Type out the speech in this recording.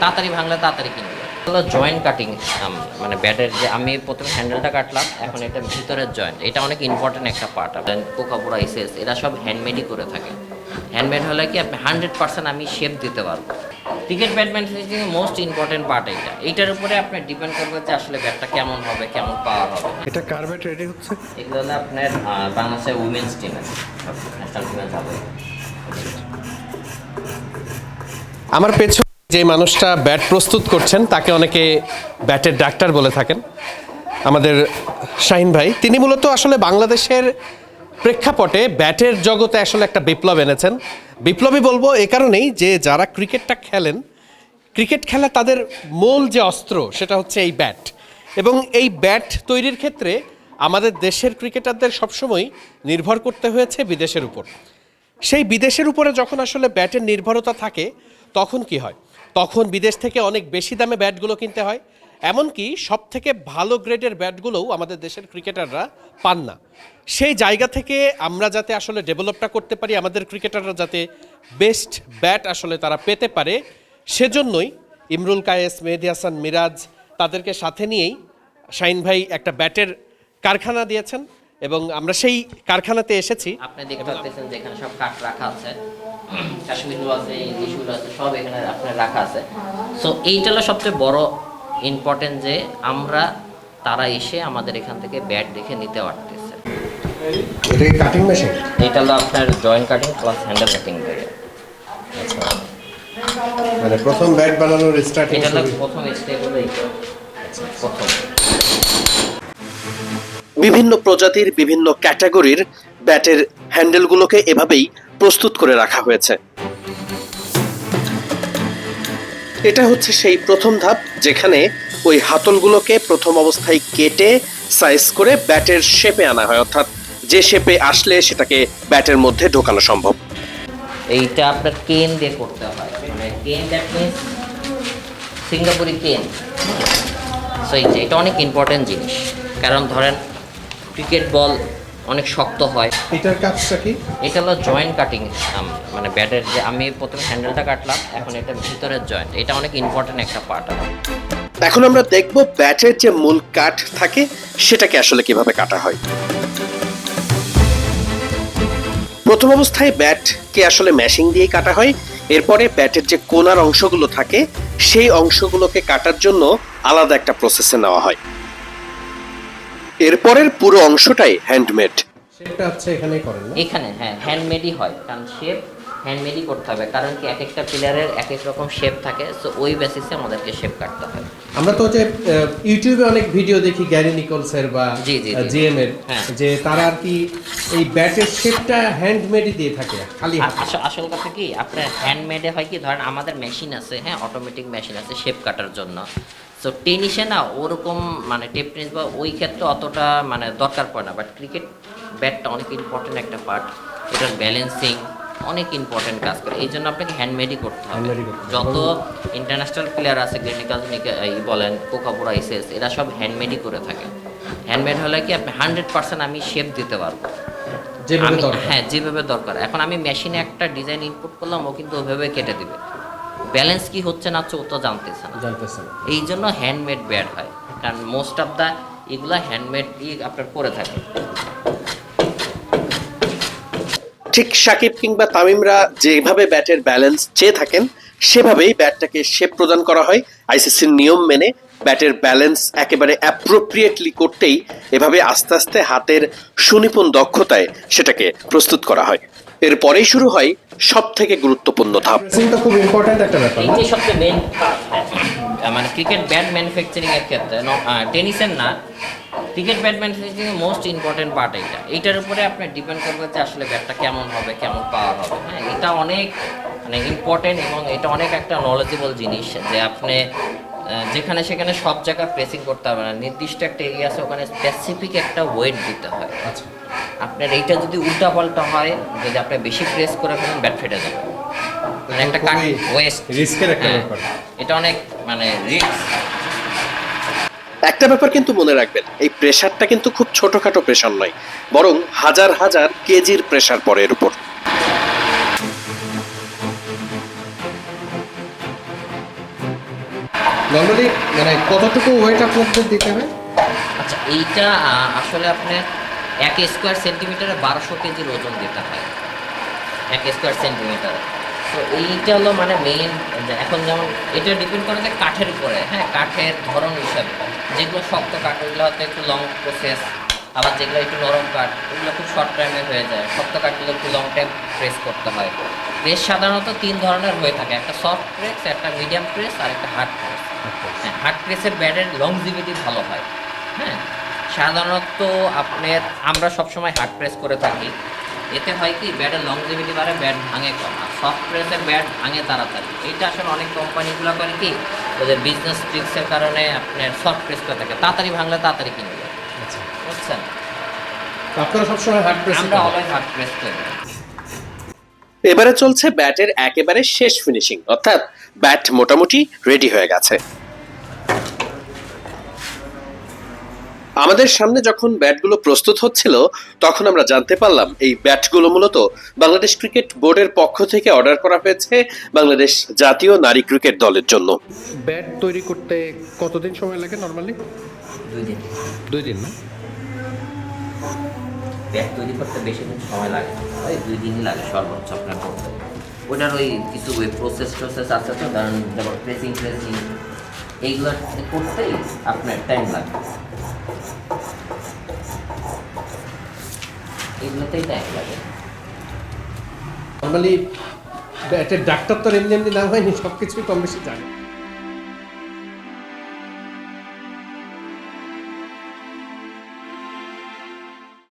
তাড়াতাড়ি ভাঙলে তাড়াতাড়ি কিনবে হলো জয়েন্ট কাটিং মানে ব্যাটের যে আমি প্রথমে হ্যান্ডেলটা কাটলাম এখন এটা ভিতরের জয়েন্ট এটা অনেক ইম্পর্টেন্ট একটা পার্ট আপনার কোকাপুরা আইসেস এরা সব হ্যান্ডমেডই করে থাকে। হ্যান্ডমেড হলে কি আপনি হান্ড্রেড পার্সেন্ট আমি শেপ দিতে পারব। Cricket badminton most important part এটা এইটার উপরে আপনি ডিপেন্ড করবে যে আসলে ব্যাটটা কেমন হবে কেমন পাওয়ার হবে। এটা কার্বেট রেডি হচ্ছে? এগুলো হলো আপনার বাংলাদেশের ন্যাশনাল টিমের যাবে। আমার পেছনে যে মানুষটা ব্যাট প্রস্তুত করছেন, তাকে অনেকে ব্যাটের ডাক্তার বলে থাকেন। আমাদের শাহিন ভাই, তিনি মূলত আসলে বাংলাদেশের প্রেক্ষাপটে ব্যাটের জগতে আসলে একটা বিপ্লব এনেছেন। বিপ্লবী বলব এ কারণেই যে যারা ক্রিকেটটা খেলেন, ক্রিকেট খেলা তাদের মূল যে অস্ত্র, সেটা হচ্ছে এই ব্যাট। এবং এই ব্যাট তৈরির ক্ষেত্রে আমাদের দেশের ক্রিকেটারদের সবসময় নির্ভর করতে হয়েছে বিদেশের উপর। সেই বিদেশের উপরে যখন আসলে ব্যাটের নির্ভরতা থাকে, তখন কি হয়? তখন বিদেশ থেকে অনেক বেশি দামে ব্যাটগুলো কিনতে হয়। এমনকি সব থেকে ভালো গ্রেডের ব্যাটগুলোও আমাদের দেশের ক্রিকেটাররা পান না। সেই জায়গা থেকে আমরা যাতে আসলে ডেভেলপটা করতে পারি, আমাদের ক্রিকেটাররা যাতে বেস্ট ব্যাট আসলে তারা পেতে পারে, সেজন্যই ইমরুল কায়েস, মেহেদি হাসান মিরাজ তাদেরকে সাথে নিয়েই শাইন ভাই একটা ব্যাটের কারখানা দিয়েছেন এবং আমরা সেই কারখানাতে এসেছি। আপনি দেখতে পাচ্ছেন যেখানে সব কাঠ রাখা আছে। কাশ্মীরগুলো আছে ইস্যুগুলো আছে সব এখানে আপনার রাখা আছে। সো এইটা হলো সবচেয়ে বড় ইম্পর্টেন্ট যে আমরা তারা এসে আমাদের এখান থেকে ব্যাট দেখে নিতে পারতেছে। এটা কাটিং মেশিন এটা হলো আপনার joint cutting plus handle cutting মানে প্রথম ব্যাট বানানোর স্টার্টিং এটা হলো প্রথম স্টেপ হলো এইটা। প্রথম। বিভিন্ন প্রজাতির বিভিন্ন ক্যাটাগরির ব্যাটের হ্যান্ডেলগুলোকে এভাবেই প্রস্তুত করে রাখা হয়েছে। এটা হচ্ছে সেই প্রথম ধাপ যেখানে ওই হাতলগুলোকে প্রথম অবস্থায় কেটে সাইজ করে ব্যাটের শেপে আনা হয়, অর্থাৎ যে শেপে আসলে সেটাকে ব্যাটের মধ্যে ঢোকানো সম্ভব। এইটা আপনার কেন দিয়ে করতে হয়? মানে কেন দ্যাট মিনস সিঙ্গাপুরি কেন? সো এটা অনেক ইম্পর্টেন্ট জিনিস। কারণ ধরেন ক্রিকেট বল অনেক শক্ত হয়। এটার কাজটা কি? এটা হলো জয়েন্ট কাটিং মানে ব্যাটের যে আমি প্রথমে হ্যান্ডেলটা কাটলাম এখন এটা ভিতরের জয়েন্ট এটা অনেক ইম্পর্টেন্ট একটা পার্ট এখন আমরা দেখব ব্যাটের যে মূল কাঠ থাকে সেটাকে আসলে কীভাবে কাটা হয়। প্রথম অবস্থায় ব্যাটকে আসলে ম্যাশিং দিয়ে কাটা হয়। এরপরে ব্যাটের যে কোনার অংশগুলো থাকে সেই অংশগুলোকে কাটার জন্য আলাদা একটা প্রসেসে নেওয়া হয়। এরপরের পুরো অংশটাই হ্যান্ডমেড সেটা হচ্ছে এখানেই করেন না? এখানে হ্যাঁ হ্যান্ডমেডই হয়। কারণ শেপ হ্যান্ডমেডই করতে হবে। কারণ কি এক একটা প্লেয়ারের এক এক রকম শেপ থাকে সো ওই বেসিসে আমাদেরকে শেপ কাটতে হয়। আমরা তো যে ইউটিউবে অনেক ভিডিও দেখি গ্যারি নিকলসের বা জি, জি, জি। জিএম এর হ্যাঁ। যে তারা আর কি এই ব্যাটের শেপটা হ্যান্ডমেডই দিয়ে থাকে খালি আসল কথা কি আপনার হ্যান্ডমেডে হয় কি ধরেন আমাদের মেশিন আছে হ্যাঁ অটোমেটিক মেশিন আছে শেপ কাটার জন্য। সো টেনিসে না ওরকম মানে টেপ টেনিস বা ওই ক্ষেত্রে অতটা মানে দরকার পড়ে না বাট ক্রিকেট ব্যাটটা অনেক ইম্পর্টেন্ট একটা পার্ট এটার ব্যালেন্সিং অনেক ইম্পর্টেন্ট কাজ করে। এই জন্য আপনাকে হ্যান্ডমেডই করতে হবে। যত ইন্টারন্যাশনাল প্লেয়ার আছে ক্লিনিক্যাল বলেন কোকাপুরা আইসেস এরা সব হ্যান্ডমেডই করে থাকে। হ্যান্ডমেড হলে কি আপনি হান্ড্রেড পার্সেন্ট আমি শেপ দিতে পারব। আমি- হ্যাঁ যেভাবে দরকার। এখন আমি মেশিনে একটা ডিজাইন ইনপুট করলাম ও কিন্তু ওইভাবে কেটে দিবে। ব্যালেন্স কি হচ্ছে না হচ্ছে ও তো জানতেছে না। জানতেছে না। এই জন্য হ্যান্ডমেড ব্যাট হয়। কারণ মোস্ট অফ দ্য এগুলা হ্যান্ডমেড আপনার করে থাকে। ঠিক সাকিব কিংবা তামিমরা যেভাবে ব্যাটের ব্যালেন্স চেয়ে থাকেন সেভাবেই ব্যাটটাকে শেপ প্রদান করা হয়। আইসিসির নিয়ম মেনে ব্যাটের ব্যালেন্স একেবারে অ্যাপ্রোপ্রিয়েটলি করতেই এভাবে আস্তে আস্তে হাতের সুনিপুণ দক্ষতায় সেটাকে প্রস্তুত করা হয়। এরপরেই শুরু হয় সব থেকে গুরুত্বপূর্ণ ধাপ। খুব ইম্পর্ট্যান্ট একটা ব্যাপার না? এইটাই সবচেয়ে মেন মানে ক্রিকেট ব্যাট ম্যানুফ্যাকচারিং এর ক্ষেত্রে টেনিসের না cricket manufacturing most important part এটা এইটার উপরে আপনার ডিপেন্ড করবে যে আসলে ব্যাটটা কেমন হবে কেমন পাওয়ার হবে। হ্যাঁ এটা অনেক মানে ইম্পর্টেন্ট এবং এটা অনেক একটা নলেজেবল জিনিস যে আপনি যেখানে সেখানে সব জায়গায় প্রেসিং করতে হবে না। নির্দিষ্ট একটা এরিয়া আছে ওখানে স্পেসিফিক একটা ওয়েট দিতে হয়। আচ্ছা। আপনার এইটা যদি উল্টা পাল্টা হয় যদি আপনি বেশি প্রেস করে ফেলেন ব্যাট ফেটে যাবে। মানে একটা কাট ওয়েস্ট রিস্কের একটা ব্যাপার। এটা অনেক মানে রিস্ক একটা ব্যাপার কিন্তু মনে রাখবেন এই প্রেশারটা কিন্তু খুব ছোটখাটো প্রেশার নয় বরং হাজার হাজার কেজির প্রেশার পড়ে এর উপর। নর্মালি মানে কতটুকু ওয়েট আপনাদের দিতে আচ্ছা এইটা আসলে আপনার এক স্কোয়ার সেন্টিমিটারে বারোশো কেজির ওজন দিতে হয়। এক স্কোয়ার সেন্টিমিটারে তো এইটা হলো মানে মেইন এখন যেমন এটা ডিপেন্ড করে যে কাঠের উপরে হ্যাঁ? কাঠের ধরন হিসাবে। যেগুলো শক্ত কাঠ ওগুলো হয়তো একটু লং প্রসেস আবার যেগুলো একটু নরম কাঠ ওগুলো খুব শর্ট টাইমে হয়ে যায়। শক্ত কাঠগুলো একটু লং টাইম প্রেস করতে হয়। প্রেস সাধারণত তিন ধরনের হয়ে থাকে। একটা সফট প্রেস একটা মিডিয়াম প্রেস আর একটা হার্ড প্রেস হ্যাঁ হার্ড প্রেসের ব্যাডের লংজিভিটি ভালো হয়। হ্যাঁ? সাধারণত আপনার, আমরা সবসময় হার্ড প্রেস করে থাকি। এতে হয় কি ব্যাটের লংজিভিটি বাড়ে ব্যাট ভাঙে কম। আর সফট প্রেসের ব্যাট ভাঙে তাড়াতাড়ি। এইটা আসলে অনেক কোম্পানিগুলো করে কি ওদের বিজনেস ট্রিক্সের কারণে আপনার সফট প্রেস করে থাকে। তাড়াতাড়ি ভাঙলে তাড়াতাড়ি কিনবে বুঝছেন? তো আপনারা সবসময় হার্ড প্রেস আমরা অলওয়েজ হার্ড প্রেস করি। এবারে চলছে ব্যাটের একেবারে শেষ ফিনিশিং অর্থাৎ ব্যাট মোটামুটি রেডি হয়ে গেছে। আমাদের সামনে যখন ব্যাটগুলো প্রস্তুত হচ্ছিল তখন আমরা জানতে পারলাম এই ব্যাটগুলো মূলত বাংলাদেশ ক্রিকেট বোর্ডের পক্ষ থেকে অর্ডার করা হয়েছে বাংলাদেশ জাতীয় নারী ক্রিকেট দলের জন্য। ব্যাট তৈরি করতে কতদিন সময় লাগে নর্মালি দুই দিন। দুই দিন না? ব্যাট তৈরি করতে বেশি দিন সময় লাগে ওই দুই দিনই লাগে সর্বোচ্চ আপনার করতে। ওটার ওই কিছু ওই প্রসেস টসেস আছে তো ধরেন যেমন প্রেসিং প্রেসিং এইগুলো করতেই আপনার টাইম লাগে। এগুলোতেই টাইম লাগে। নর্মালি একটা ডাক্তার তো এমনি এমনি নাম হয়নি সব কিছুই কম বেশি জানে।